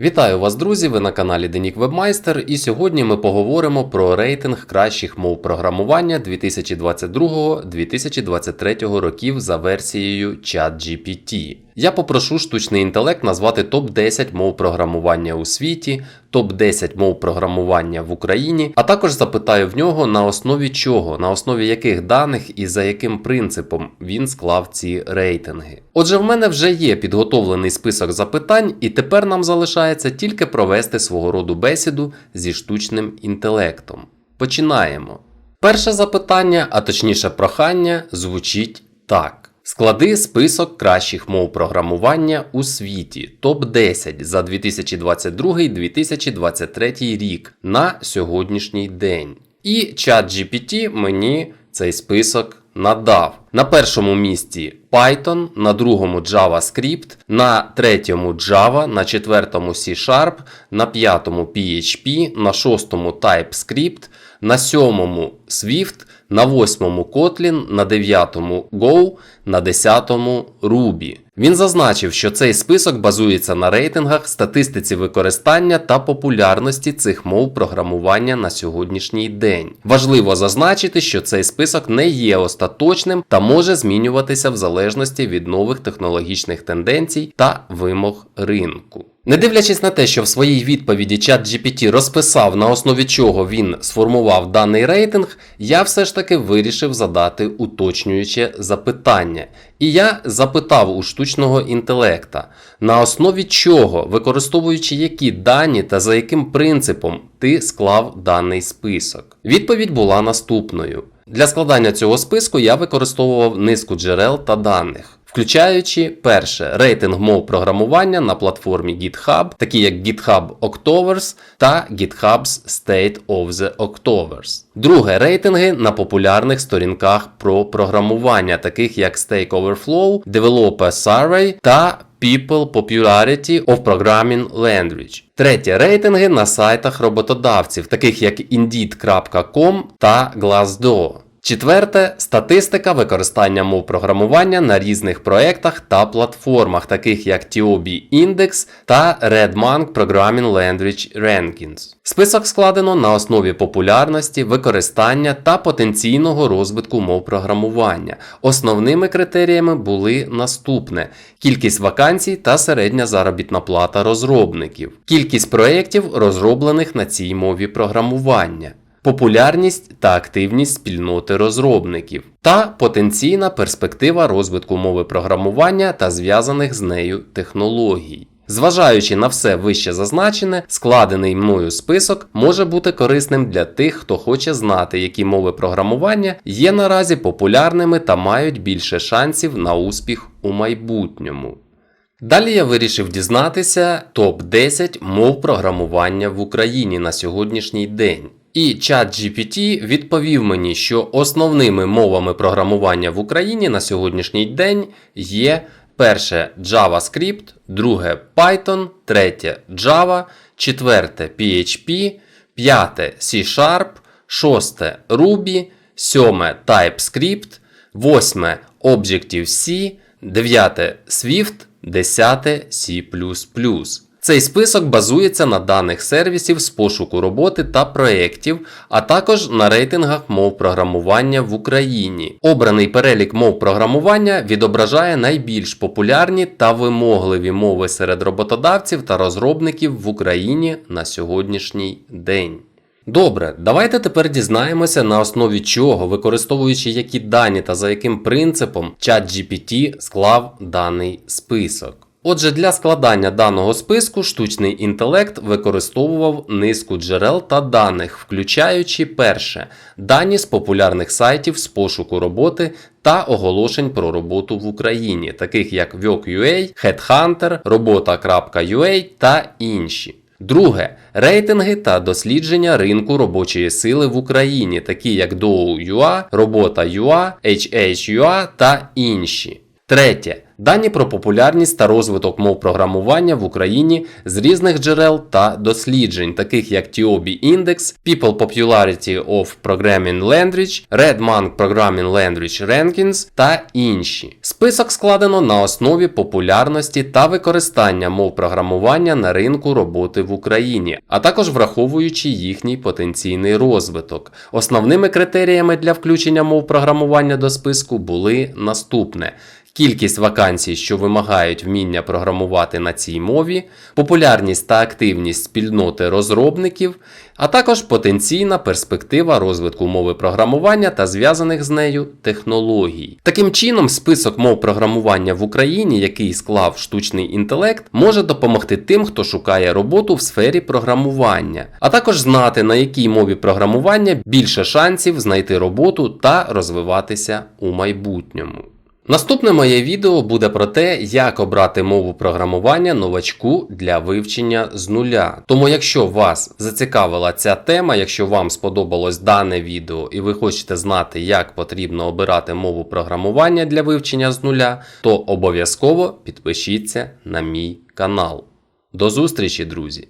Вітаю вас, друзі! Ви на каналі Денік Вебмайстер, і сьогодні ми поговоримо про рейтинг кращих мов програмування 2022-2023 років за версією ChatGPT. Я попрошу штучний інтелект назвати топ-10 мов програмування у світі, топ-10 мов програмування в Україні, а також запитаю в нього на основі чого, на основі яких даних і за яким принципом він склав ці рейтинги. Отже, в мене вже є підготовлений список запитань, і тепер нам залишається тільки провести свого роду бесіду зі штучним інтелектом. Починаємо. Перше запитання, а точніше прохання, звучить так. Склади список кращих мов програмування у світі топ-10 за 2022-2023 рік на сьогоднішній день. І ChatGPT мені цей список надав. На першому місці Python, на другому JavaScript, на третьому Java, на четвертому C Sharp, на п'ятому PHP, на шостому TypeScript, на сьомому Swift, на восьмому Kotlin, на дев'ятому Go, на десятому Ruby. Він зазначив, що цей список базується на рейтингах, статистиці використання та популярності цих мов програмування на сьогоднішній день. Важливо зазначити, що цей список не є остаточним та може змінюватися в залежності від нових технологічних тенденцій та вимог ринку. Не дивлячись на те, що в своїй відповіді ChatGPT розписав, на основі чого він сформував даний рейтинг, я все ж таки вирішив задати уточнююче запитання. І я запитав у штучного інтелекта, на основі чого, використовуючи які дані та за яким принципом ти склав даний список. Відповідь була наступною. Для складання цього списку я використовував низку джерел та даних. Включаючи перше рейтинг мов програмування на платформі GitHub, такі як GitHub Octovers та GitHub's State of the Octovers. Друге рейтинги на популярних сторінках про програмування, таких як Stack Overflow, Developer Survey та People Popularity of Programming Language. Третє рейтинги на сайтах роботодавців, таких як Indeed.com та Glassdoor. Четверте статистика використання мов програмування на різних проєктах та платформах, таких як TOB Index та Redmonk Programming Language Rankings. Список складено на основі популярності, використання та потенційного розвитку мов програмування. Основними критеріями були наступне: кількість вакансій та середня заробітна плата розробників, кількість проєктів, розроблених на цій мові програмування популярність та активність спільноти розробників, та потенційна перспектива розвитку мови програмування та зв'язаних з нею технологій. Зважаючи на все вище зазначене, складений мною список може бути корисним для тих, хто хоче знати, які мови програмування є наразі популярними та мають більше шансів на успіх у майбутньому. Далі я вирішив дізнатися топ-10 мов програмування в Україні на сьогоднішній день. І ChatGPT відповів мені, що основними мовами програмування в Україні на сьогоднішній день є перше JavaScript, друге Python, третє Java, четверте PHP, п'яте C-Sharp, шосте Ruby, сьоме TypeScript, восьме Objective-C, дев'яте Swift, десяте C++. Цей список базується на даних сервісів з пошуку роботи та проєктів, а також на рейтингах мов програмування в Україні. Обраний перелік мов програмування відображає найбільш популярні та вимогливі мови серед роботодавців та розробників в Україні на сьогоднішній день. Добре, давайте тепер дізнаємося на основі чого, використовуючи які дані та за яким принципом ChatGPT склав даний список. Отже, для складання даного списку штучний інтелект використовував низку джерел та даних, включаючи перше дані з популярних сайтів з пошуку роботи та оголошень про роботу в Україні, таких як Work.ua, Headhunter, Робота.ua та інші. Друге рейтинги та дослідження ринку робочої сили в Україні, такі як Dow.ua, Робота.ua, HH.ua та інші. Третє дані про популярність та розвиток мов програмування в Україні з різних джерел та досліджень, таких як TOB Index, People Popularity of Programming Language, Redmonk Programming Language Rankings та інші. Список складено на основі популярності та використання мов програмування на ринку роботи в Україні, а також враховуючи їхній потенційний розвиток. Основними критеріями для включення мов програмування до списку були наступне. Кількість вакансій, що вимагають вміння програмувати на цій мові, популярність та активність спільноти розробників, а також потенційна перспектива розвитку мови програмування та зв'язаних з нею технологій. Таким чином, список мов програмування в Україні, який склав штучний інтелект, може допомогти тим, хто шукає роботу в сфері програмування, а також знати, на якій мові програмування більше шансів знайти роботу та розвиватися у майбутньому. Наступне моє відео буде про те, як обрати мову програмування новачку для вивчення з нуля. Тому, якщо вас зацікавила ця тема, якщо вам сподобалось дане відео і ви хочете знати, як потрібно обирати мову програмування для вивчення з нуля, то обов'язково підпишіться на мій канал. До зустрічі, друзі!